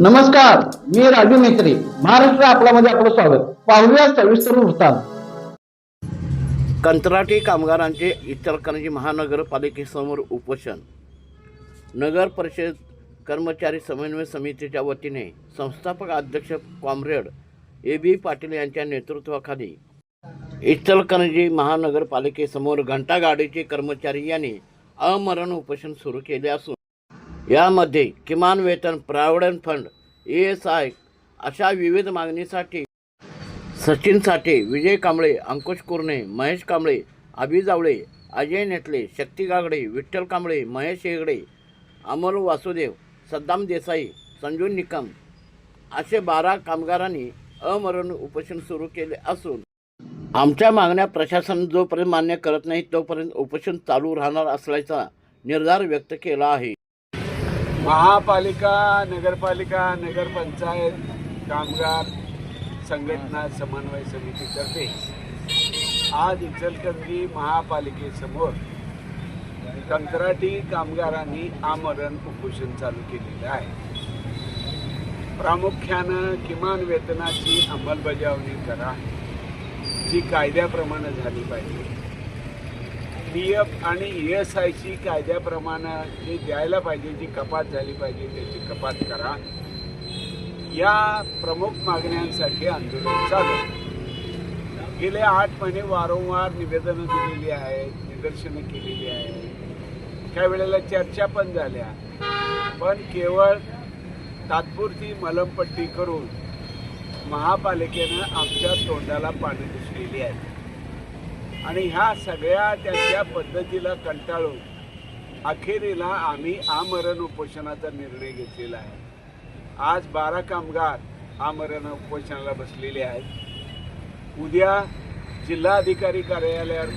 नमस्कार मी राजू मेत्री महाराष्ट्र आपल्यामध्ये आपलं स्वागत. पाहूया सविस्तर वृत्तांत. कंत्राटी कामगारांचे इचलकरंजी महानगरपालिकेसमोर उपोषण. नगर परिषद कर्मचारी समन्वय समितीच्या वतीने संस्थापक अध्यक्ष कॉम्रेड ए बी पाटील यांच्या नेतृत्वाखाली इचलकरंजी महानगरपालिकेसमोर घंटागाडीचे कर्मचारी यांनी अमरण उपोषण सुरू केले असून यामध्ये किमान वेतन provident fund E S I अशा विविध मागणीसाठी सचिन साठे विजय कांबळे अंकुश कुरणे महेश कांबळे अभि जावळे अजय नेटले शक्ती गागडे विठ्ठल कांबळे महेश हेगडे अमोल वासुदेव सद्दाम देसाई संजू निकम असे बारा कामगारांनी अमरण उपोषण सुरू केले असून आमच्या मागण्या प्रशासन जोपर्यंत मान्य करत नाही तोपर्यंत उपोषण चालू राहणार असल्याचा निर्धार व्यक्त केला आहे. महापालिका नगरपालिका नगरपंचायत कामगार संघटना समन्वय समितीतर्फे आज इचलकरंजी महापालिकेसमोर कंत्राटी कामगारांनी आमरण उपोषण चालू केलेलं आहे. प्रामुख्यानं किमान वेतनाची अंमलबजावणी करा जी कायद्याप्रमाणे झाली पाहिजे. पी एफ आणि ई एस आयची कायद्याप्रमाणे जे द्यायला पाहिजे जी कपात झाली पाहिजे त्याची कपात करा. या प्रमुख मागण्यांसाठी आंदोलन चालू गेले आठ महिने वारंवार निवेदनं दिलेली आहेत निदर्शनं केलेली आहेत. काही वेळेला चर्चा पण झाल्या. पण केवळ तात्पुरती मलमपट्टी करून महापालिकेनं आमच्या तोंडाला पाणी घुसलेली आहे. आणि ह्या सगळ्या त्यांच्या पद्धतीला कंटाळून अखेरीला आम्ही आमरण उपोषणाचा निर्णय घेतलेला आहे. आज बारा कामगार आमरण उपोषणाला बसलेले आहेत. उद्या जिल्हाधिकारी कार्यालयात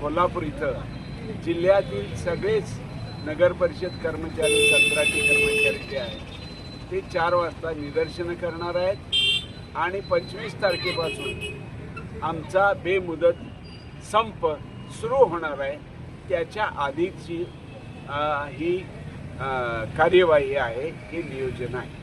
कोल्हापूर इथं जिल्ह्यातील सगळेच नगर परिषद कर्मचारी कंत्राटी कर्मचारी जे आहेत ते चार वाजता निदर्शनं करणार आहेत. आणि पंचवीस तारखेपासून आमचा बेमुदत संप सुरू होणार आहे. त्याच्या आधीची ही कार्यवाही आहे. हे नियोजन आहे.